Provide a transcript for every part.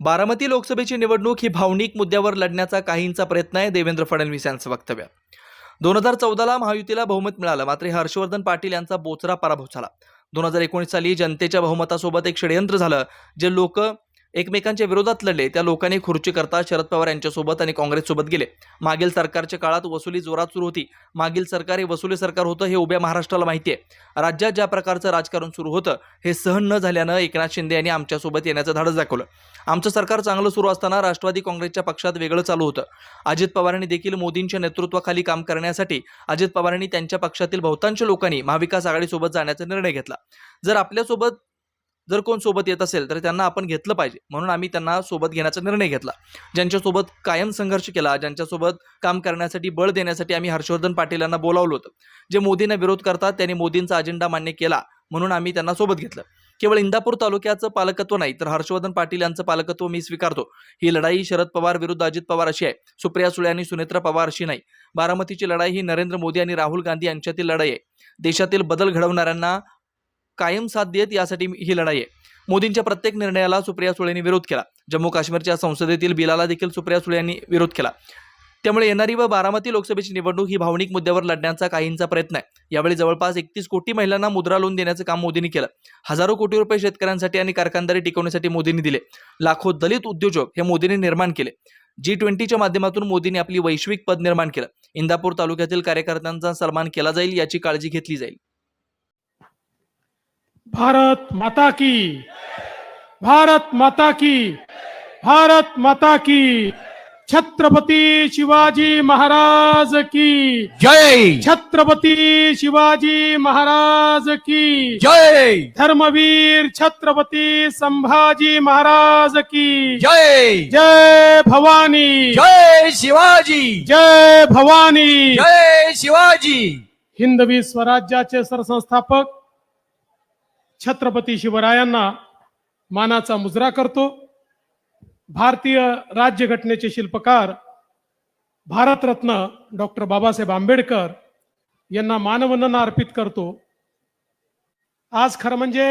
बारामती लोकसभेची निवडणूक ही भावनिक मुद्द्यावर लढण्याचा काहींचा प्रयत्न आहे देवेंद्र फडणवीस यांचं वक्तव्य. दोन हजार चौदाला महायुतीला बहुमत मिळालं मात्र हर्षवर्धन पाटील यांचा बोचरा पराभव झाला. दोन हजार एकोणीस साली जनतेच्या बहुमतासोबत एक षडयंत्र झालं जे लोक एकमेकांच्या विरोधात लढले. त्या लोकांनी खुर्ची करता शरद पवार यांच्यासोबत आणि काँग्रेससोबत गेले. मागील सरकारच्या काळात वसुली जोरात सुरू होती. मागील सरकार हे वसुली सरकार होतं हे उभ्या महाराष्ट्राला माहिती आहे. राज्यात ज्या प्रकारचं राजकारण सुरू होतं हे सहन न झाल्यानं एकनाथ शिंदे यांनी आमच्यासोबत येण्याचं धाडस दाखवलं. आमचं सरकार चांगलं सुरू असताना राष्ट्रवादी काँग्रेसच्या पक्षात वेगळं चालू होतं. अजित पवारांनी देखील मोदींच्या नेतृत्वाखाली काम करण्यासाठी अजित पवारांनी त्यांच्या पक्षातील बहुतांश लोकांनी महाविकास आघाडीसोबत जाण्याचा निर्णय घेतला. जर आपल्यासोबत जर कोण सोबत येत असेल तर त्यांना आपण घेतलं पाहिजे. म्हणून आम्ही त्यांना सोबत घेण्याचा निर्णय घेतला. ज्यांच्यासोबत कायम संघर्ष केला ज्यांच्यासोबत काम करण्यासाठी बळ देण्यासाठी आम्ही हर्षवर्धन पाटील यांना बोलावलं होतं. जे मोदींना विरोध करतात त्यांनी मोदींचा अजेंडा मान्य केला म्हणून आम्ही त्यांना सोबत घेतलं. केवळ इंदापूर तालुक्याचं पालकत्व नाही तर हर्षवर्धन पाटील यांचं पालकत्व मी स्वीकारतो. ही लढाई शरद पवार विरुद्ध अजित पवार अशी आहे. सुप्रिया सुळे आणि सुनेत्रा पवार अशी नाही. बारामतीची लढाई ही नरेंद्र मोदी आणि राहुल गांधी यांच्यातील लढाई आहे. देशातील बदल घडवणाऱ्यांना कायम साथ देत यासाठी ही लढाई आहे. मोदींच्या प्रत्येक निर्णयाला सुप्रिया सुळेंनी विरोध केला. जम्मू काश्मीरच्या संसदेतील बिलाला देखील सुप्रिया सुळे यांनी विरोध केला. त्यामुळे येणारी व बारामती लोकसभेची निवडणूक ही भावनिक मुद्द्यावर लढण्याचा काहींचा प्रयत्न आहे. यावेळी जवळपास एकतीस कोटी महिलांना मुद्रा लोन देण्याचं काम मोदींनी केलं. हजारो कोटी रुपये शेतकऱ्यांसाठी आणि कारखानदारी टिकवण्यासाठी मोदींनी दिले. लाखो दलित उद्योजक हे मोदींनी निर्माण केले. जी ट्वेंटीच्या माध्यमातून मोदींनी आपली वैश्विक पद निर्माण केलं. इंदापूर तालुक्यातील कार्यकर्त्यांचा सन्मान केला जाईल याची काळजी घेतली जाईल. भारत माता की। भारत माता की। भारत माता की। छत्रपती शिवाजी महाराज की। जय। छत्रपती शिवाजी महाराज की। जय। धर्मवीर छत्रपती संभाजी महाराज की। जय। जय भवानी। जय शिवाजी। जय भवानी। जय शिवाजी। हिंदवी स्वराज्याचे सरसंस्थापक छत्रपती शिवरायांना मानाचा मुजरा करतो. भारतीय राज्यघटनेचे शिल्पकार भारतरत्न डॉक्टर बाबासाहेब आंबेडकर यांना मानवंदना अर्पित करतो. आज खरं म्हणजे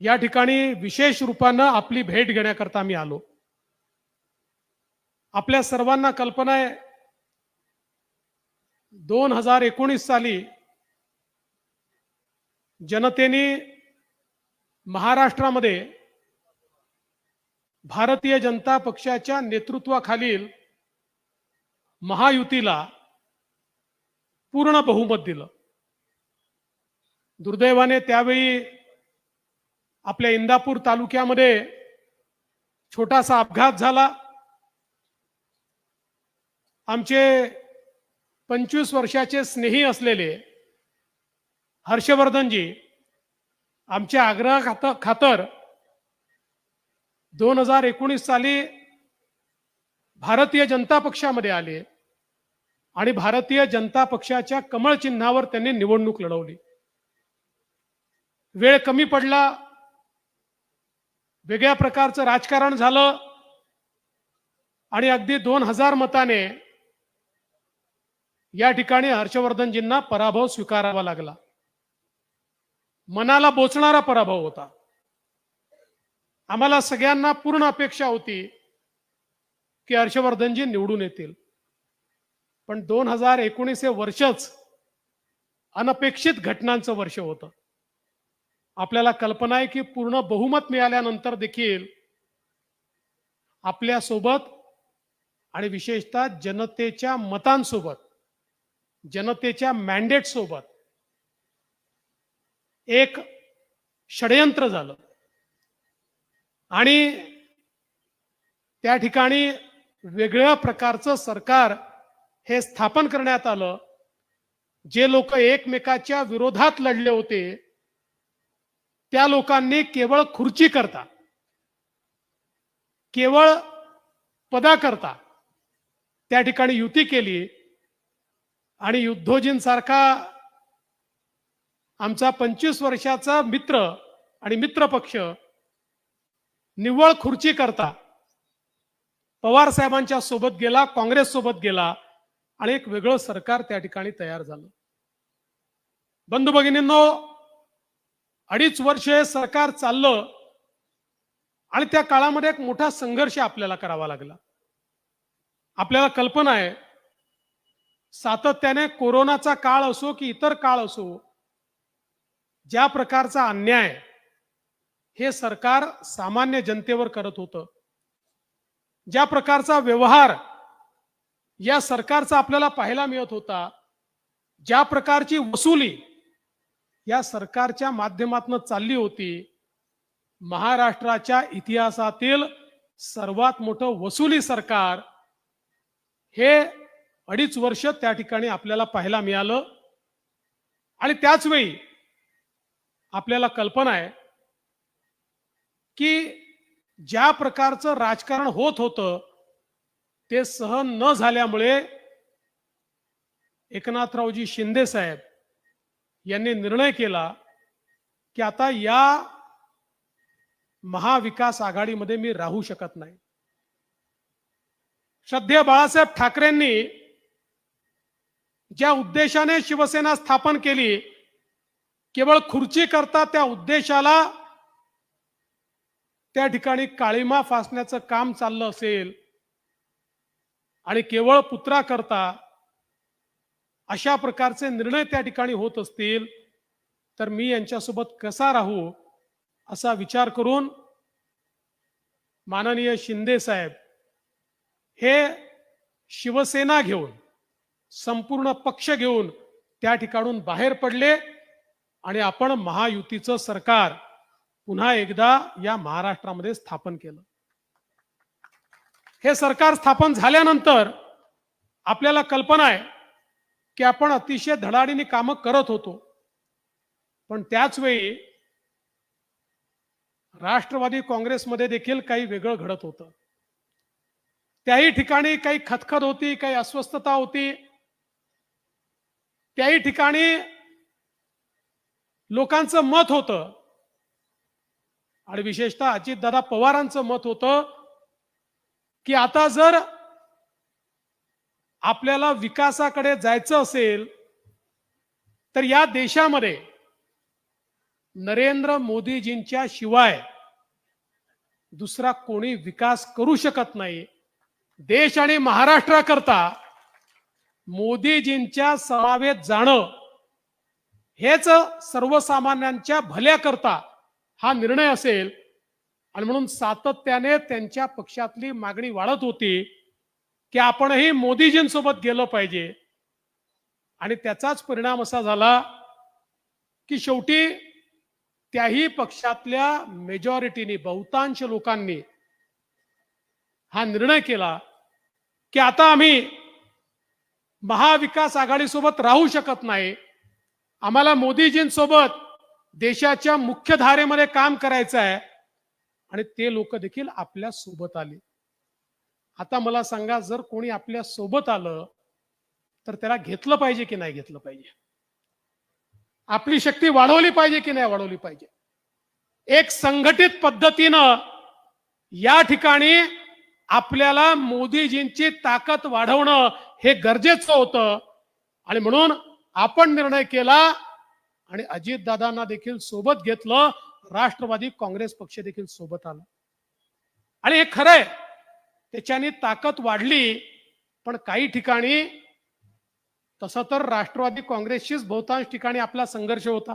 या ठिकाणी विशेष रूपानं आपली भेट घेण्याकरता मी आलो. आपल्या सर्वांना कल्पना आहे दोन हजार एकोणीस साली जनतेने महाराष्ट्रामध्ये भारतीय जनता पक्षाच्या नेतृत्वाखालील महायुतीला पूर्ण बहुमत दिलं. दुर्दैवाने त्यावेळी आपल्या इंदापूर तालुक्यामध्ये छोटासा अपघात झाला. आमचे पंचवीस वर्षाचे स्नेही असलेले हर्षवर्धनजी आमच्या आग्रह खात खातर दोन हजार एकोणीस साली भारतीय जनता पक्षामध्ये आले आणि भारतीय जनता पक्षाच्या कमळ चिन्हावर त्यांनी निवडणूक लढवली. वेळ कमी पडला वेगळ्या प्रकारचं राजकारण झालं आणि अगदी दोन हजार मताने या ठिकाणी हर्षवर्धनजींना पराभव स्वीकारावा लागला. मनाला बोचणारा पराभव होता. आम्हाला सगळ्यांना पूर्ण अपेक्षा होती की हर्षवर्धनजी निवडून येतील. पण दोन हजार एकोणीस हे वर्षच अनपेक्षित घटनांचं वर्ष होतं. आपल्याला कल्पना आहे की पूर्ण बहुमत मिळाल्यानंतर देखील आपल्यासोबत आणि विशेषतः जनतेच्या मतांसोबत जनतेच्या मॅन्डेट सोबत एक षडयंत्र झालं. आणि त्या ठिकाणी वेगळ्या प्रकारचं सरकार हे स्थापन करण्यात आलं. जे लोक एकमेकाच्या विरोधात लढले होते त्या लोकांनी केवळ खुर्ची करता केवळ पदा करता त्या ठिकाणी युती केली. आणि युद्धोजींसारखा आमचा पंचवीस वर्षाचा मित्र आणि मित्र पक्ष निव्वळ खुर्ची करता. पवार साहेबांच्या सोबत गेला काँग्रेस सोबत गेला आणि एक वेगळं सरकार त्या ठिकाणी तयार झालं. बंधू भगिनींनो अडीच वर्ष हे सरकार चाललं आणि त्या काळामध्ये एक मोठा संघर्ष आपल्याला करावा लागला. आपल्याला कल्पना आहे सातत्याने कोरोनाचा काळ असो की इतर काळ असो ज्या प्रकारचा अन्याय हे सरकार सामान्य जनतेवर करत होतं ज्या प्रकारचा व्यवहार या सरकारचा आपल्याला पाहायला मिळत होता ज्या प्रकारची वसुली या सरकारच्या माध्यमातून चालली होती महाराष्ट्राच्या इतिहासातील सर्वात मोठं वसुली सरकार हे अडीच वर्ष त्या ठिकाणी आपल्याला पाहायला मिळालं. आणि त्याच वेळी आपल्याला कल्पना आहे की ज्या प्रकारचं राजकारण होत होतं ते सहन न झाल्यामुळे एकनाथरावजी शिंदे साहेब यांनी निर्णय केला की आता या महाविकास आघाडीमध्ये मी राहू शकत नाही. श्रद्धेय बाळासाहेब ठाकरेंनी ज्या उद्देशाने शिवसेना स्थापन केली केवळ खुर्ची करता त्या उद्देशाला त्या ठिकाणी काळीमा फासण्याचं काम चाललं असेल आणि केवळ पुत्रा करता अशा प्रकारचे निर्णय त्या ठिकाणी होत असतील तर मी यांच्यासोबत कसा राहू असा विचार करून माननीय शिंदे साहेब हे शिवसेना घेऊन संपूर्ण पक्ष घेऊन त्या ठिकाणून बाहेर पडले. आणि आपण महायुतीचं सरकार पुन्हा एकदा या महाराष्ट्रामध्ये स्थापन केलं. हे सरकार स्थापन झाल्यानंतर आपल्याला कल्पना आहे की आपण अतिशय धडाडीने कामं करत होतो. पण त्याच वेळी राष्ट्रवादी काँग्रेसमध्ये देखील काही वेगळं घडत होतं. त्याही ठिकाणी काही खतखत होती काही अस्वस्थता होती. त्याही ठिकाणी लोकांचं मत होतं. आणि विशेषतः अजितदादा पवारांचं मत होतं की आता जर आपल्याला विकासाकडे जायचं असेल तर या देशामध्ये नरेंद्र मोदीजींच्या शिवाय दुसरा कोणी विकास करू शकत नाही. देश आणि महाराष्ट्राकरता मोदीजींच्या समावेत जाणं हेच सर्वसामान्यांच्या भल्याकरता हा निर्णय असेल. आणि म्हणून सातत्याने त्यांच्या पक्षातली मागणी वाढत होती की आपणही मोदीजींसोबत गेलं पाहिजे. आणि त्याचाच परिणाम असा झाला की शेवटी त्याही पक्षातल्या मेजॉरिटीने बहुतांश लोकांनी हा निर्णय केला की आता आम्ही महाविकास आघाडीसोबत राहू शकत नाही. आम्हाला मोदीजींसोबत देशाच्या मुख्य धारेमध्ये काम करायचं आहे. आणि ते लोक देखील आपल्यासोबत आले. आता मला सांगा जर कोणी आपल्यासोबत आलं तर त्याला घेतलं पाहिजे की नाही घेतलं पाहिजे? आपली शक्ती वाढवली पाहिजे की नाही वाढवली पाहिजे? एक संघटित पद्धतीनं या ठिकाणी आपल्याला मोदीजींची ताकद वाढवणं हे गरजेचं होतं. आणि म्हणून आपण निर्णय केला आणि अजितदादांना देखील सोबत घेतलं राष्ट्रवादी काँग्रेस पक्ष देखील सोबत आला. आणि हे खरंय त्याच्याने ताकद वाढली पण काही ठिकाणी तसं तर राष्ट्रवादी काँग्रेसशीच बहुतांश ठिकाणी आपला संघर्ष होता.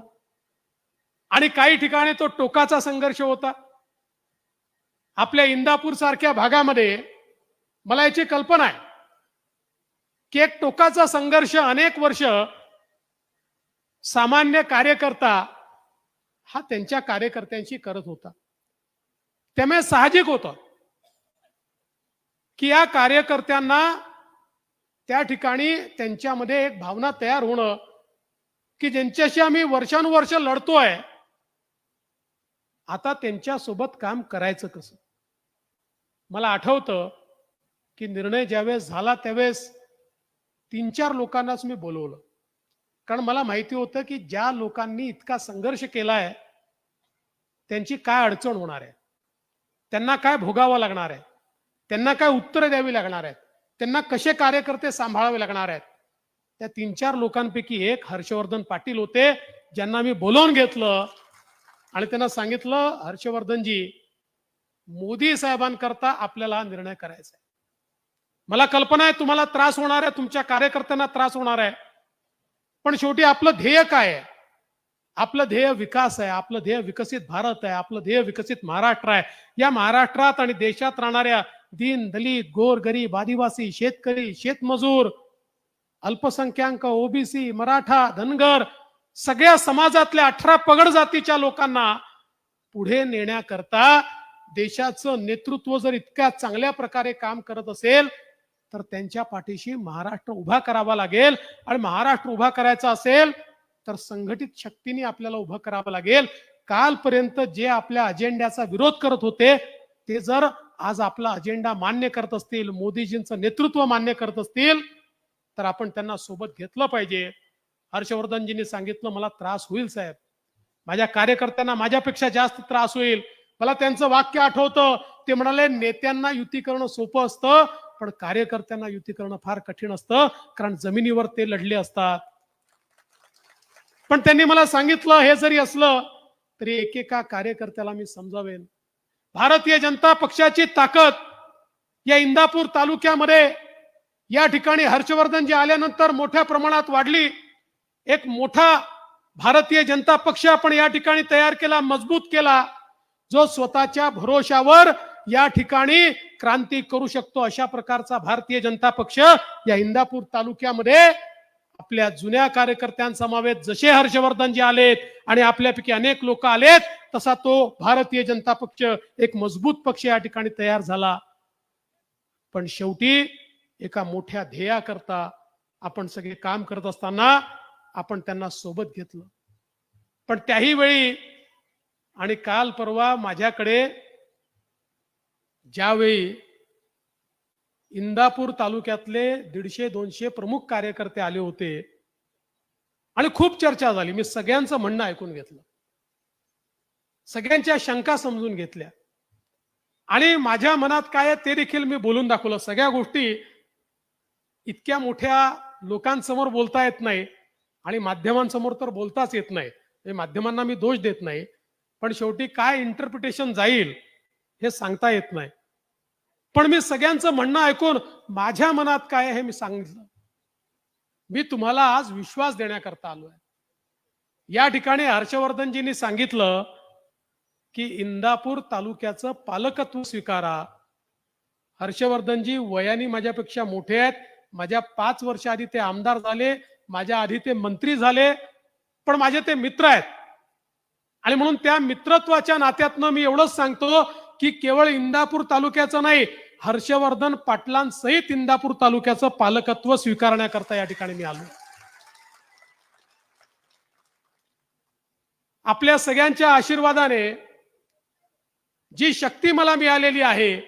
आणि काही ठिकाणी तो टोकाचा संघर्ष होता. आपल्या इंदापूर सारख्या भागामध्ये मला याची कल्पना आहे की एक टोकाचा संघर्ष अनेक वर्ष सामान्य कार्यकर्ता हा त्यांच्या कार्यकर्त्यांशी करत होता. त्यामुळे साहजिक होतं की या कार्यकर्त्यांना त्या ठिकाणी त्यांच्यामध्ये एक भावना तयार होणं की ज्यांच्याशी आम्ही वर्षानुवर्ष लढतोय आता त्यांच्यासोबत काम करायचं कसं? मला आठवतं की निर्णय ज्यावेळेस झाला त्यावेळेस तीन चार लोकांनाच मी बोलवलं. कारण मला माहिती होतं की ज्या लोकांनी इतका संघर्ष केला आहे त्यांची काय अडचण होणार आहे? त्यांना काय भोगावं लागणार आहे? त्यांना काय उत्तरं द्यावी लागणार आहेत? त्यांना कसे कार्यकर्ते सांभाळावे लागणार आहेत? त्या तीन चार लोकांपैकी एक हर्षवर्धन पाटील होते ज्यांना मी बोलवून घेतलं आणि त्यांना सांगितलं हर्षवर्धनजी मोदी साहेबांकरता आपल्याला हा निर्णय करायचा आहे. मला कल्पना आहे तुम्हाला त्रास होणार आहे तुमच्या कार्यकर्त्यांना त्रास होणार आहे. पण शेवटी आपलं ध्येय काय आहे? आपलं ध्येय विकास आहे आपलं ध्येय विकसित भारत आहे आपलं ध्येय विकसित महाराष्ट्र आहे. या महाराष्ट्रात आणि देशात राहणाऱ्या दीन दलित गोर गरीब आदिवासी शेतकरी शेतमजूर अल्पसंख्याक ओबीसी मराठा धनगर सगळ्या समाजातल्या अठरा पगड जातीच्या लोकांना पुढे नेण्याकरता देशाचं नेतृत्व जर इतक्या चांगल्या प्रकारे काम करत असेल तर त्यांच्या पाठीशी महाराष्ट्र उभा करावा लागेल. आणि महाराष्ट्र उभा करायचा असेल तर संघटित शक्तीने आपल्याला उभं करावं लागेल. कालपर्यंत जे आपल्या अजेंड्याचा विरोध करत होते ते जर आज आपला अजेंडा मान्य करत असतील मोदीजींचं नेतृत्व मान्य करत असतील तर आपण त्यांना सोबत घेतलं पाहिजे. हर्षवर्धनजींनी सांगितलं मला त्रास होईल साहेब. माझ्या कार्यकर्त्यांना माझ्यापेक्षा जास्त त्रास होईल. मला त्यांचं वाक्य आठवतं. ते म्हणाले नेत्यांना युती करणं सोपं असतं पण कार्यकर्त्यांना युती करणं फार कठीण असतं कारण जमिनीवर ते लढले असतात. पण त्यांनी मला सांगितलं हे जरी असलं तरी एकेका कार्यकर्त्याला मी समजावेन. भारतीय जनता पक्षाची ताकद या इंदापूर तालुक्यामध्ये या ठिकाणी हर्षवर्धन जे आल्यानंतर मोठ्या प्रमाणात वाढली. एक मोठा भारतीय जनता पक्ष आपण या ठिकाणी तयार केला मजबूत केला जो स्वतःच्या भरोशावर या ठिकाणी क्रांती करू शकतो अशा प्रकारचा भारतीय जनता पक्ष या इंदापूर तालुक्यामध्ये आपल्या जुन्या कार्यकर्त्यांसमावेत जसे हर्षवर्धन जे आलेत आणि आपल्यापैकी अनेक लोक आलेत तसा तो भारतीय जनता पक्ष एक मजबूत पक्ष या ठिकाणी तयार झाला. पण शेवटी एका मोठ्या ध्येयाकरता आपण सगळे काम करत असताना आपण त्यांना सोबत घेतलं. पण त्याही वेळी आणि काल परवा माझ्याकडे ज्यावेळी इंदापूर तालुक्यातले दीडशे दोनशे प्रमुख कार्यकर्ते आले होते आणि खूप चर्चा झाली. मी सगळ्यांचं म्हणणं ऐकून घेतलं. सगळ्यांच्या शंका समजून घेतल्या. आणि माझ्या मनात काय आहे ते देखील मी बोलून दाखवलं. सगळ्या गोष्टी इतक्या मोठ्या लोकांसमोर बोलता येत नाही आणि माध्यमांसमोर तर बोलताच येत नाही. म्हणजे माध्यमांना मी दोष देत नाही. पण शेवटी काय इंटरप्रिटेशन जाईल हे सांगता येत नाही. पण मी सगळ्यांचं म्हणणं ऐकून माझ्या मनात काय हे मी सांगितलं. मी तुम्हाला आज विश्वास देण्याकरता आलो आहे या ठिकाणी हर्षवर्धनजींनी सांगितलं की इंदापूर तालुक्याचं पालकत्व स्वीकारा. हर्षवर्धनजी वयाने माझ्यापेक्षा मोठे आहेत. माझ्या पाच वर्ष आधी ते आमदार झाले. माझ्या आधी ते मंत्री झाले. पण माझे ते मित्र आहेत. आणि म्हणून त्या मित्रत्वाच्या नात्यातनं मी एवढंच सांगतो की केवळ इंदापूर तालुक्याचं नाही हर्षवर्धन पाटलांसहित इंदापूर तालुक्याचं पालकत्व स्वीकारण्याकरता या ठिकाणी मी आलो. आपल्या सगळ्यांच्या आशीर्वादाने जी शक्ती मला मिळालेली आहे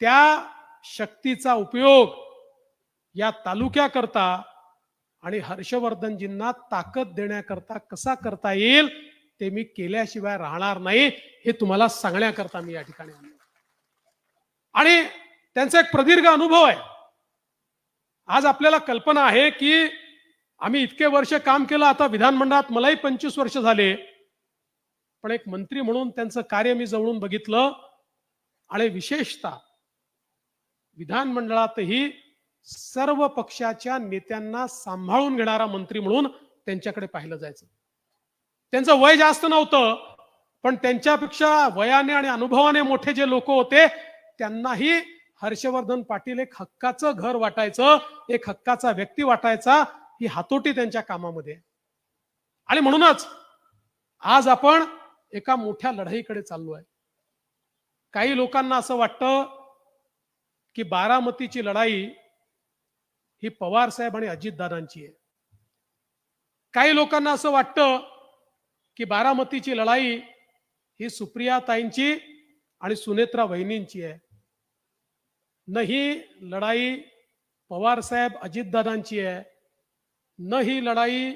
त्या शक्तीचा उपयोग या तालुक्याकरता आणि हर्षवर्धनजींना ताकद देण्याकरता कसा करता येईल ते मी केल्याशिवाय राहणार नाही हे तुम्हाला सांगण्याकरता मी या ठिकाणी आलो. आणि त्यांचा एक प्रदीर्घ अनुभव आहे. आज आपल्याला कल्पना आहे की आम्ही इतके वर्ष काम केलं आता विधानमंडळात मलाही पंचवीस वर्ष झाले. पण एक मंत्री म्हणून त्यांचं कार्य मी जवळून बघितलं. आणि विशेषतः विधानमंडळातही सर्व पक्षाच्या नेत्यांना सांभाळून घेणारा मंत्री म्हणून त्यांच्याकडे पाहिलं जायचं. त्यांचं वय जास्त नव्हतं पण त्यांच्यापेक्षा वयाने आणि अनुभवाने मोठे जे लोक होते त्यांनाही हर्षवर्धन पाटील एक हक्काचं घर वाटायचं एक हक्काचा व्यक्ती वाटायचा ही हातोटी त्यांच्या कामामध्ये. आणि म्हणूनच आज आपण एका मोठ्या लढाईकडे चाललो आहे. काही लोकांना असं वाटतं की बारामतीची लढाई ही पवार साहेब आणि अजितदादांची आहे. काही लोकांना असं वाटतं की बारामतीची लढाई ही सुप्रिया ताईंची आणि सुनेत्रा वहिनींची आहे. न ही लढाई पवार साहेब अजितदादांची आहे न ही लढाई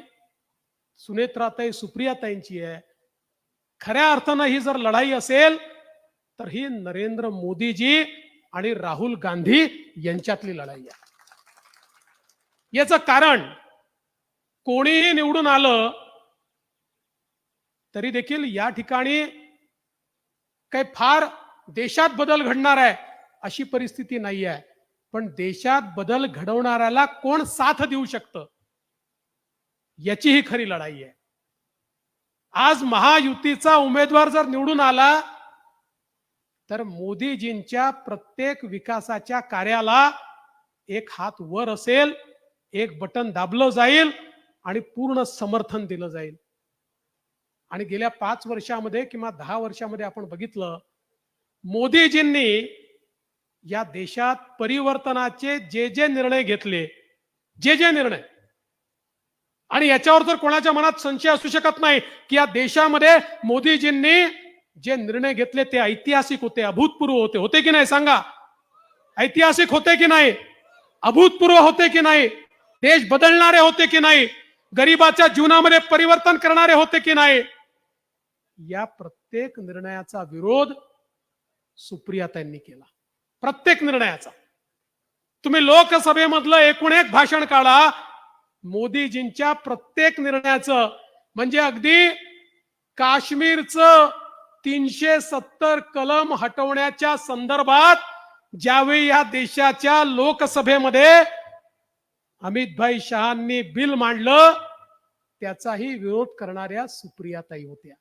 सुनेत्राताई सुप्रियाताईंची आहे. खऱ्या अर्थानं ही जर लढाई असेल तर ही नरेंद्र मोदीजी आणि राहुल गांधी यांच्यातली लढाई आहे. याचं कारण कोणीही निवडून आलं तरी देखील या ठिकाणी काही फार देशात बदल घडणार आहे अशी परिस्थिती नाही आहे पण देशात बदल घडवणाऱ्याला कोण साथ देऊ शकतं? याची ही खरी लढाई आहे. आज महायुतीचा उमेदवार जर निवडून आला तर मोदीजींच्या प्रत्येक विकासाच्या कार्याला एक हात वर असेल एक बटन दाबलं जाईल आणि पूर्ण समर्थन दिलं जाईल. आणि गेल्या पाच वर्षामध्ये किंवा दहा वर्षामध्ये आपण बघितलं मोदीजींनी या देशात परिवर्तनाचे जे जे निर्णय घेतले जे जे निर्णय आणि याच्यावर तर कोणाच्या मनात संशय असू शकत नाही की या देशामध्ये मोदीजींनी जे निर्णय घेतले ते ऐतिहासिक होते अभूतपूर्व होते होते की नाही सांगा? ऐतिहासिक होते की नाही? अभूतपूर्व होते की नाही? देश बदलणारे होते की नाही? गरिबाच्या जीवनामध्ये परिवर्तन करणारे होते की नाही? या प्रत्येक निर्णयाचा विरोध सुप्रियाताईंनी केला. प्रत्येक निर्णयाचा. तुम्ही लोकसभेमधलं एकूण एक भाषण काढा. मोदीजींच्या प्रत्येक निर्णयाचं म्हणजे अगदी काश्मीरचं तीनशे सत्तर कलम हटवण्याच्या संदर्भात ज्यावेळी या देशाच्या लोकसभेमध्ये अमितभाई शहांनी बिल मांडलं त्याचाही विरोध करणाऱ्या सुप्रियाताई होत्या.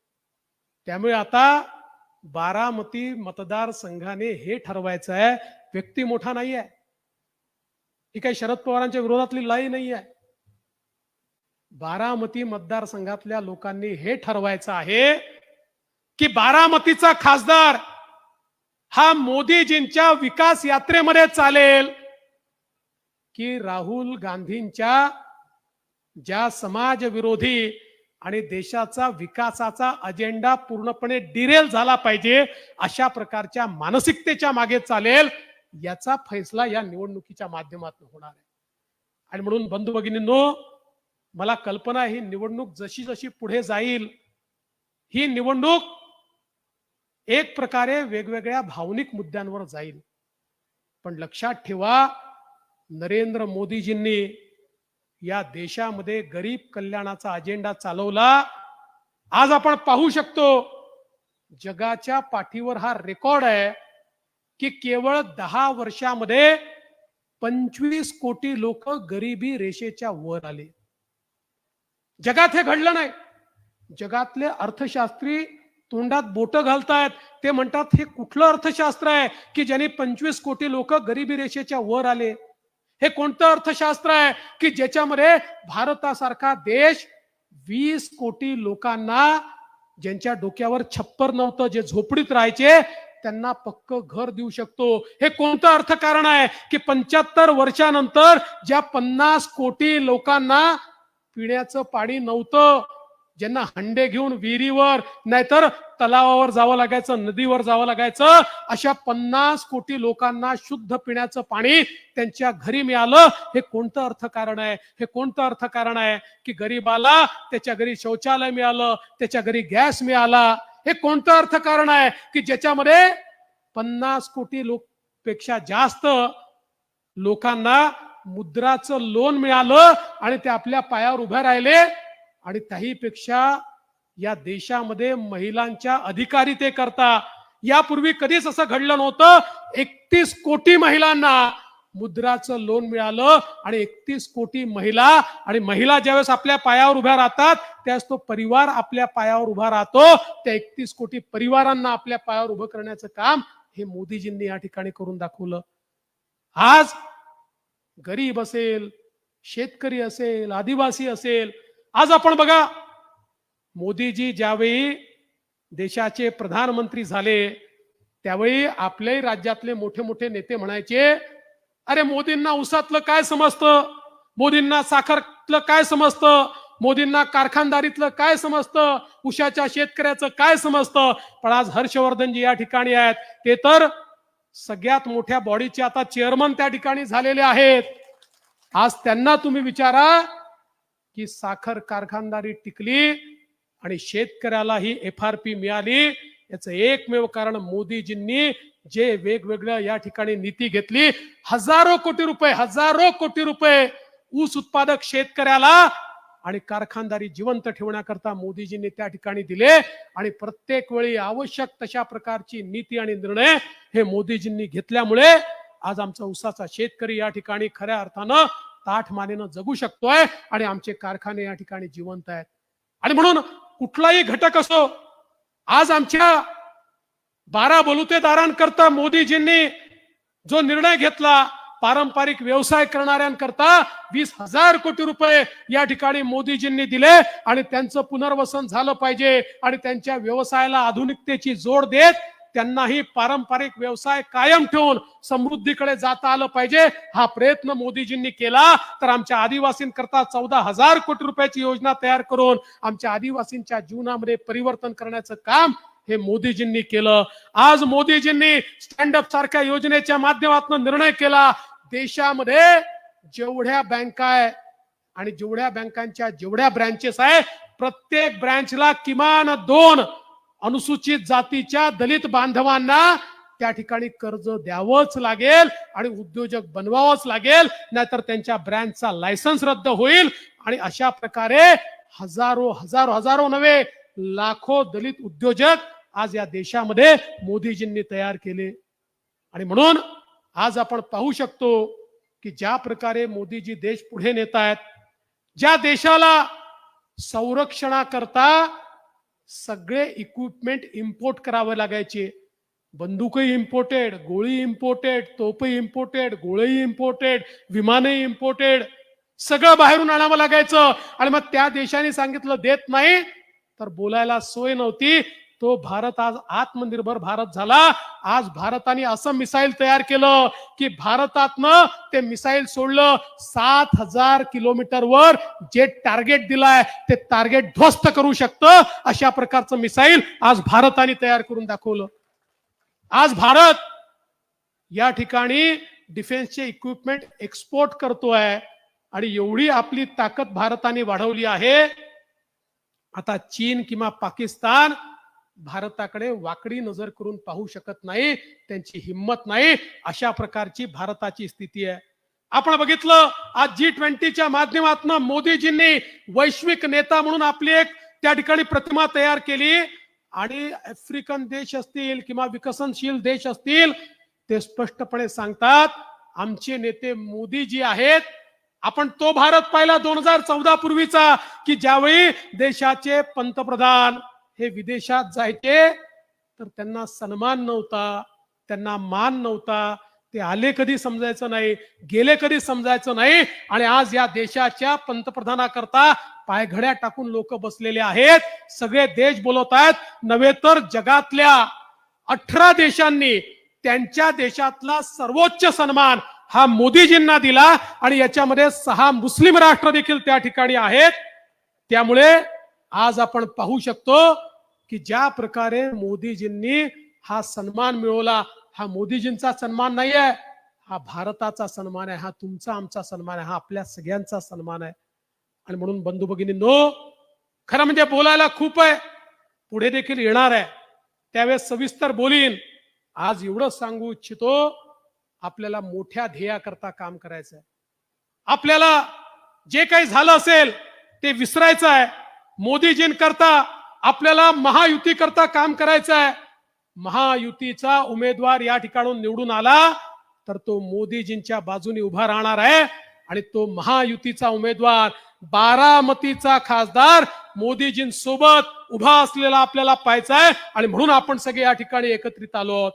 त्यामुळे आता बारामती मतदारसंघाने हे ठरवायचं आहे व्यक्ती मोठा नाही आहे ही काही शरद पवारांच्या विरोधातली लढाई नाही आहे बारामती मतदारसंघातल्या लोकांनी हे ठरवायचं आहे की बारामतीचा खासदार हा मोदीजींच्या विकास यात्रेमध्ये चालेल की राहुल गांधींच्या ज्या समाजविरोधी आणि देशाचा विकासाचा अजेंडा पूर्णपणे डिरेल झाला पाहिजे अशा प्रकारच्या मानसिकतेच्या मागे चालेल याचा फैसला या निवडणुकीच्या माध्यमातून होणार आहे. आणि म्हणून बंधू भगिनींनो मला कल्पना ही निवडणूक जशी जशी पुढे जाईल ही निवडणूक एक प्रकारे वेगवेगळ्या भावनिक मुद्द्यांवर जाईल. पण लक्षात ठेवा नरेंद्र मोदीजींनी या देशामध्ये गरीब कल्याणाचा अजेंडा चालवला आज आपण पाहू शकतो जगाच्या पाठीवर हा रेकॉर्ड आहे की केवळ दहा वर्षामध्ये पंचवीस कोटी लोक गरिबी रेषेच्या वर आले. जगात हे घडलं नाही. जगातले अर्थशास्त्री तोंडात बोट घालतायत. ते म्हणतात हे कुठलं अर्थशास्त्र आहे की ज्याने पंचवीस कोटी लोक गरिबी रेषेच्या वर आले? हे कोणतं अर्थशास्त्र आहे की ज्याच्यामध्ये भारतासारखा देश वीस कोटी लोकांना ज्यांच्या डोक्यावर छप्पर नव्हतं जे झोपडीत राहायचे त्यांना पक्क घर देऊ शकतो. हे कोणतं अर्थकारण आहे की पंच्याहत्तर वर्षानंतर ज्या पन्नास कोटी लोकांना पिण्याचं पाणी नव्हतं ज्यांना हंडे घेऊन विहिरीवर नाहीतर तलावावर जावं लागायचं नदीवर जावं लागायचं अशा पन्नास कोटी लोकांना शुद्ध पिण्याचं पाणी त्यांच्या घरी मिळालं. हे कोणतं अर्थकारण आहे? हे कोणतं अर्थकारण आहे? की गरीबाला त्याच्या घरी शौचालय मिळालं त्याच्या घरी गॅस मिळाला. हे कोणतं अर्थकारण आहे? की ज्याच्यामध्ये पन्नास कोटी लोक पेक्षा जास्त लोकांना मुद्राचं लोन मिळालं आणि ते आपल्या पायावर उभे राहिले आणि त्याहीपेक्षा या देशामध्ये महिलांच्या अधिकारी ते करता. यापूर्वी कधीच असं घडलं नव्हतं. एकतीस कोटी महिलांना मुद्राचं लोन मिळालं आणि एकतीस कोटी महिला आणि महिला ज्यावेळेस आपल्या पायावर उभ्या राहतात त्यावेळेस तो परिवार आपल्या पायावर उभा राहतो. त्या एकतीस कोटी परिवारांना आपल्या पायावर उभं करण्याचं काम हे मोदीजींनी या ठिकाणी करून दाखवलं. आज गरीब असेल शेतकरी असेल आदिवासी असेल आज आपण बघा मोदीजी ज्यावेळी देशाचे प्रधानमंत्री झाले त्यावेळी आपल्याही राज्यातले मोठे मोठे नेते म्हणायचे अरे मोदींना उसातलं काय समजतं? मोदींना साखरतलं काय समजतं? मोदींना कारखानदारीतलं काय समजतं? उशाच्या शेतकऱ्याचं काय समजतं? पण आज हर्षवर्धनजी या ठिकाणी आहेत. ते तर सगळ्यात मोठ्या बॉडीचे आता चेअरमन त्या ठिकाणी झालेले आहेत. आज त्यांना तुम्ही विचारा की साखर कारखानदारी टिकली आणि शेतकऱ्याला ही एफ आर पी मिळाली. याचं एकमेव कारण मोदीजींनी जे वेगवेगळ्या या ठिकाणी नीती घेतली हजारो कोटी रुपये हजारो कोटी रुपये ऊस उत्पादक शेतकऱ्याला आणि कारखानदारी जिवंत ठेवण्याकरता मोदीजींनी त्या ठिकाणी दिले आणि प्रत्येक वेळी आवश्यक तशा प्रकारची नीती आणि निर्णय हे मोदीजींनी घेतल्यामुळे आज आमचा ऊसाचा शेतकरी या ठिकाणी खऱ्या अर्थानं ताठ मानेनं जगू शकतोय आणि आमचे कारखाने या ठिकाणी जिवंत आहेत. आणि म्हणून कुठलाही घटक असो आज आमच्या बारा बलुतेदारांकरता मोदीजींनी जो निर्णय घेतला पारंपरिक व्यवसाय करणाऱ्यांकरता वीस हजार कोटी रुपये या ठिकाणी मोदीजींनी दिले आणि त्यांचं पुनर्वसन झालं पाहिजे आणि त्यांच्या व्यवसायाला आधुनिकतेची जोड देत त्यांनाही पारंपरिक व्यवसाय कायम ठेवून समृद्धीकडे जाता आलं पाहिजे. हा प्रयत्न मोदीजींनी केला. तर आमच्या आदिवासींकरता चौदा हजार कोटी रुपयाची योजना तयार करून आमच्या आदिवासींच्या जीवनामध्ये परिवर्तन करण्याचं काम हे मोदीजींनी केलं. आज मोदीजींनी स्टँडअप सारख्या योजनेच्या माध्यमातून निर्णय केला. देशामध्ये जेवढ्या बँका आहे आणि जेवढ्या बँकांच्या जेवढ्या ब्रँचेस आहे प्रत्येक ब्रँचला किमान दोन अनुसूचित जातीच्या दलित बांधवांना त्या ठिकाणी कर्ज द्यावंच लागेल आणि उद्योजक बनवावंच लागेल नाहीतर त्यांच्या ब्रँडचा लायसन्स रद्द होईल. आणि अशा प्रकारे हजारो हजारो हजारो नव्हे लाखो दलित उद्योजक आज या देशामध्ये मोदीजींनी तयार केले. आणि म्हणून आज आपण पाहू शकतो की ज्या प्रकारे मोदीजी देश पुढे नेत आहेत ज्या देशाला संरक्षणाकरता सगळे इक्विपमेंट इम्पोर्ट करावे लागायचे. बंदूकही इम्पोर्टेड गोळी इम्पोर्टेड तोपही इम्पोर्टेड गोळेही इम्पोर्टेड विमानही इम्पोर्टेड सगळं बाहेरून आणावं लागायचं. आणि मग त्या देशाने सांगितलं देत नाही. तर बोलायला सोय नव्हती. तो भारत आज आत्मनिर्भर भारत झाला. आज भारताने असं मिसाईल तयार केलं की भारतातनं ते मिसाईल सोडलं. सात हजार किलोमीटर वर जे टार्गेट दिलाय ते टार्गेट ध्वस्त करू शकतं अशा प्रकारचं मिसाईल आज भारताने तयार करून दाखवलं. आज भारत या ठिकाणी डिफेन्सचे इक्विपमेंट एक्सपोर्ट करतोय आणि एवढी आपली ताकद भारताने वाढवली आहे. आता चीन किंवा पाकिस्तान भारताकडे वाकडी नजर करून पाहू शकत नाही त्यांची हिंमत नाही अशा प्रकारची भारताची स्थिती आहे. आपण बघितलं आज जी ट्वेंटीच्या माध्यमातून मोदीजींनी वैश्विक नेता म्हणून आपली एक त्या ठिकाणी प्रतिमा तयार केली आणि आफ्रिकन देश असतील किंवा विकसनशील देश असतील ते स्पष्टपणे सांगतात आमचे नेते मोदीजी आहेत. आपण तो भारत पाहिला दोन हजार चौदा पूर्वीचा की ज्यावेळी देशाचे पंतप्रधान हे विदेशात जायचे तर त्यांना सन्मान नव्हता त्यांना मान नव्हता. ते आले कधी समजायचं नाही गेले कधी समजायचं नाही आणि आज या देशाच्या पंतप्रधानाकरता पायघड्या टाकून लोक बसलेले आहेत. सगळे देश बोलत आहेत. नव्हे तर जगातल्या अठरा देशांनी त्यांच्या देशातला सर्वोच्च सन्मान हा मोदीजींना दिला आणि याच्यामध्ये सहा मुस्लिम राष्ट्र देखील त्या ठिकाणी आहेत. त्यामुळे आज आपण पाहू शकतो की ज्या प्रकारे मोदीजींनी हा सन्मान मिळवला हा मोदीजींचा सन्मान नाही आहे हा भारताचा सन्मान आहे हा तुमचा आमचा सन्मान आहे हा आपल्या सगळ्यांचा सन्मान आहे. आणि म्हणून बंधू भगिनी नो खरं म्हणजे बोलायला खूप आहे पुढे देखील येणार आहे. त्यावेळेस सविस्तर बोलीन. आज एवढं सांगू इच्छितो आपल्याला मोठ्या ध्येयाकरता काम करायचं आहे आपल्याला जे काही झालं असेल ते विसरायचं आहे. मोदीजींकरता आपल्याला महायुती करता काम करायचं आहे महायुतीचा उमेदवार या ठिकाणून निवडून आला तर तो मोदीजींच्या बाजूने उभा राहणार आहे. आणि तो महायुतीचा उमेदवार बारामतीचा खासदार मोदीजींसोबत उभा असलेला आपल्याला पाहायचा आहे आणि म्हणून आपण सगळे या ठिकाणी एकत्रित आलो आहोत.